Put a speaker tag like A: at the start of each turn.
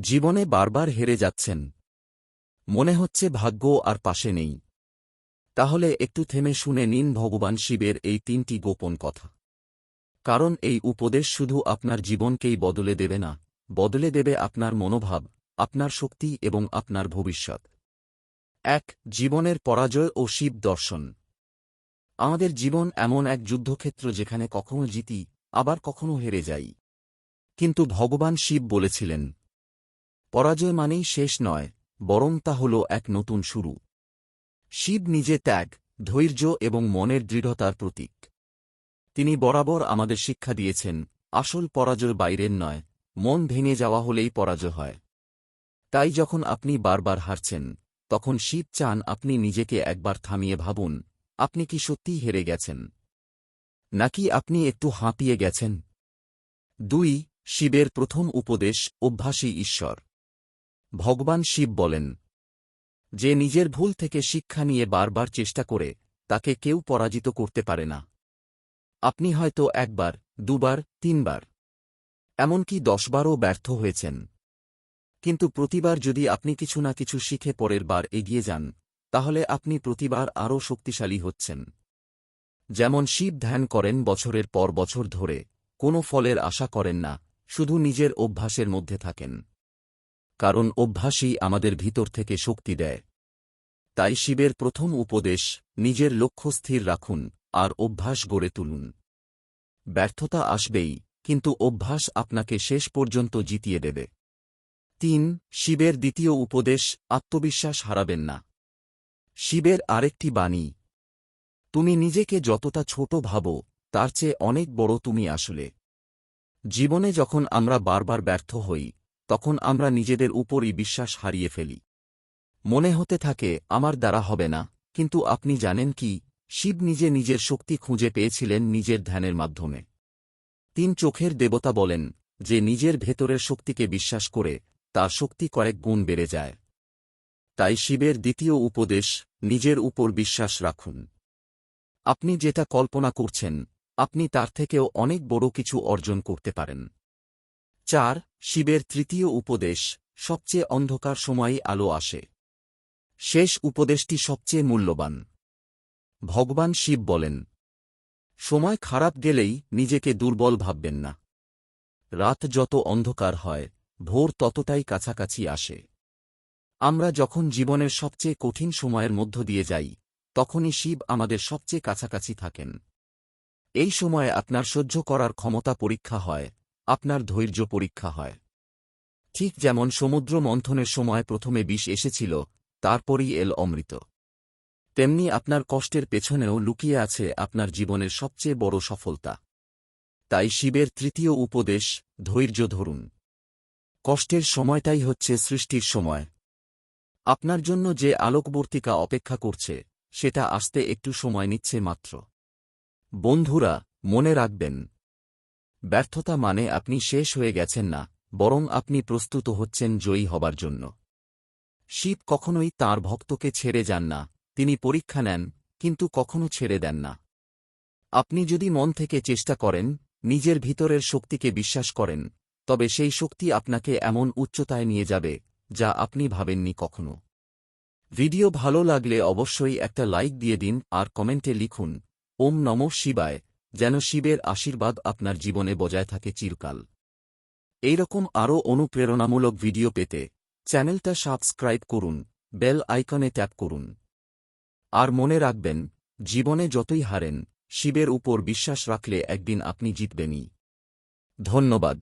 A: জীবনে বারবার হেরে যাচ্ছেন। মনে হচ্ছে ভাগ্য আর পাশে নেই। তাহলে একটু থেমে শুনে নিন ভগবান শিবের এই তিনটি গোপন কথা। কারণ এই উপদেশ শুধু আপনার জীবনকেই বদলে দেবে না, বদলে দেবে আপনার মনোভাব, আপনার শক্তি এবং আপনার ভবিষ্যৎ। এক, জীবনের পরাজয় ও শিব দর্শন। আমাদের জীবন এমন এক যুদ্ধক্ষেত্র যেখানে কখনো জিতি, আবার কখনো হেরে যাই। কিন্তু ভগবান শিব বলেছিলেন পরাজয় মানেই শেষ নয়, বরং তা হল এক নতুন শুরু। শিব নিজে ত্যাগ, ধৈর্য এবং মনের দৃঢ়তার প্রতীক। তিনি বরাবর আমাদের শিক্ষা দিয়েছেন, আসল পরাজয় বাইরের নয়, মন ভেঙে যাওয়া হলেই পরাজয় হয়। তাই যখন আপনি বারবার হারছেন, তখন শিব চান আপনি নিজেকে একবার থামিয়ে ভাবুন, আপনি কি সত্যিই হেরে গেছেন? নাকি আপনি একটু হাঁপিয়ে গেছেন? দুই, শিবের প্রথম উপদেশ অভ্যাসী ঈশ্বর। ভগবান শিব বলেন, যে নিজের ভুল থেকে শিক্ষা নিয়ে বারবার চেষ্টা করে, তাকে কেউ পরাজিত করতে পারে না। আপনি হয়তো একবার, দুবার, তিনবার, এমনকি দশবারও ব্যর্থ হয়েছেন। কিন্তু প্রতিবার যদি আপনি কিছু না কিছু শিখে পরের বার এগিয়ে যান, তাহলে আপনি প্রতিবার আরও শক্তিশালী হচ্ছেন। যেমন শিব ধ্যান করেন বছরের পর বছর ধরে, কোনো ফলের আশা করেন না, শুধু নিজের অভ্যাসের মধ্যে থাকেন। কারণ অভ্যাসই আমাদের ভিতর থেকে শক্তি দেয়। তাই শিবের প্রথম উপদেশ, নিজের লক্ষ্য স্থির রাখুন আর অভ্যাস গড়ে তুলুন। ব্যর্থতা আসবেই, কিন্তু অভ্যাস আপনাকে শেষ পর্যন্ত জিতিয়ে দেবে। তিন, শিবের দ্বিতীয় উপদেশ, আত্মবিশ্বাস হারাবেন না। শিবের আরেকটি বাণী, তুমি নিজেকে যতটা ছোট ভাবো, তার চেয়ে অনেক বড় তুমি আসলে। জীবনে যখন আমরা বারবার ব্যর্থ হই তখন আমরা নিজেদের উপরই বিশ্বাস হারিয়ে ফেলি। মনে হতে থাকে, আমার দ্বারা হবে না। কিন্তু আপনি জানেন কি, শিব নিজে নিজের শক্তি খুঁজে পেয়েছিলেন নিজের ধ্যানের মাধ্যমে। তিন চোখের দেবতা বলেন যে নিজের ভেতরের শক্তিকে বিশ্বাস করে তার শক্তি কয়েক গুণ বেড়ে যায়। তাই শিবের দ্বিতীয় উপদেশ, নিজের উপর বিশ্বাস রাখুন। আপনি যেটা কল্পনা করছেন, আপনি তার থেকেও অনেক বড় কিছু অর্জন করতে পারেন। চার, শিবের তৃতীয় উপদেশ, সবচেয়ে অন্ধকার সময়ই আলো আসে। শেষ উপদেশটি সবচেয়ে মূল্যবান। ভগবান শিব বলেন, সময় খারাপ গেলেই নিজেকে দুর্বল ভাববেন না। রাত যত অন্ধকার হয়, ভোর ততটাই কাছাকাছি আসে। আমরা যখন জীবনের সবচেয়ে কঠিন সময়ের মধ্য দিয়ে যাই, তখনই শিব আমাদের সবচেয়ে কাছাকাছি থাকেন। এই সময়ে আপনার সহ্য করার ক্ষমতা পরীক্ষা হয় আপনার ধৈর্য পরীক্ষা হয়। ঠিক যেমন সমুদ্র মন্থনের সময় প্রথমে বিষ এসেছিল, তারপরই এল অমৃত। তেমনি আপনার কষ্টের পেছনেও লুকিয়ে আছে আপনার জীবনের সবচেয়ে বড় সফলতা। তাই শিবের তৃতীয় উপদেশ, ধৈর্য ধরুন। কষ্টের সময়টাই হচ্ছে সৃষ্টির সময়। আপনার জন্য যে আলোকবর্তিকা অপেক্ষা করছে, সেটা আসতে একটু সময় নিচ্ছে মাত্র। বন্ধুরা, মনে রাখবেন ব্যর্থতা মানে আপনি শেষ হয়ে গেছেন না, বরং আপনি প্রস্তুত হচ্ছেন জয়ী হবার জন্য। শিব কখনোই তার ভক্তকে ছেড়ে যান না, তিনি পরীক্ষা নেন, কিন্তু কখনো ছেড়ে দেন না। আপনি যদি মন থেকে চেষ্টা করেন, নিজের ভিতরের শক্তিকে বিশ্বাস করেন, তবে সেই শক্তি আপনাকে এমন উচ্চতায় নিয়ে যাবে, যা আপনি ভাবেননি কখনো। ভিডিও ভালো লাগলে অবশ্যই একটা লাইক দিয়ে দিন, আর কমেন্টে লিখুন, ওম নম শিবায়। যেন শিবের আশীর্বাদ আপনার জীবনে বজায় থাকে চিরকাল। এইরকম আরও অনুপ্রেরণামূলক ভিডিও পেতে চ্যানেলটা সাবস্ক্রাইব করুন, বেল আইকনে ট্যাপ করুন। আর মনে রাখবেন, জীবনে যতই হারেন, শিবের উপর বিশ্বাস রাখলে একদিন আপনি জিতবেনই। ধন্যবাদ।